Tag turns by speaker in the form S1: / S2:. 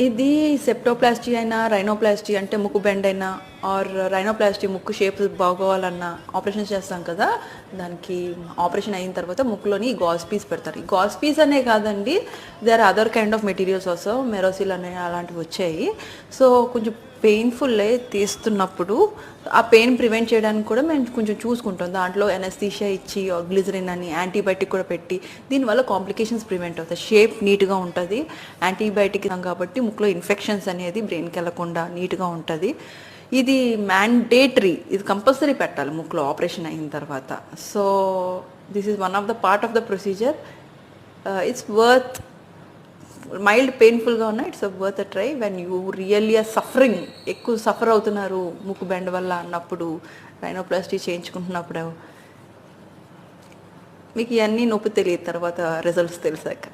S1: ఇది సెప్టోప్లాస్టీ అయినా రైనోప్లాస్టీ అంటే ముక్కు బెండ్ అయినా ఆర్ రైనోప్లాస్టీ ముక్కు షేప్ బాగోవాలన్నా ఆపరేషన్ చేస్తాం కదా దానికి ఆపరేషన్ అయిన తర్వాత ముక్కులోని గాస్ పీస్ పెడతారు. ఈ గాస్ పీస్ అనే కాదండి they are other kind of materials also మెరోసిల్ అనే అలాంటివి వచ్చాయి. సో కొంచెం పెయిన్ఫుల్ తీస్తున్నప్పుడు ఆ పెయిన్ ప్రివెంట్ చేయడానికి కూడా మేము కొంచెం చూసుకుంటాం. దాంట్లో ఎనస్థీషియా ఇచ్చి గ్లిజరిన్ అని యాంటీబయాటిక్ కూడా పెట్టి దీనివల్ల కాంప్లికేషన్స్ ప్రివెంట్ అవుతాయి. షేప్ నీట్గా ఉంటుంది. యాంటీబయాటిక్ కాబట్టి ముక్కులో ఇన్ఫెక్షన్స్ అనేది బ్రెయిన్కి వెళ్ళకుండా నీట్గా ఉంటుంది. ఇది మ్యాండేటరీ ఇది కంపల్సరీ పెట్టాలి ముక్కులో ఆపరేషన్ అయిన తర్వాత. So this is one of the part of the procedure it's worth mild పెయిన్ఫుల్గా ఉన్నా it's worth a try when you really are suffering ఎక్కువ సఫర్ అవుతున్నారు ముక్కు బెండ్ వల్ల అన్నప్పుడు రైనోప్లాస్టీ చేయించుకుంటున్నప్పుడు. మీకు ఇవన్నీ నొప్పి తెలియదు తర్వాత రిజల్ట్స్ తెలిసాక.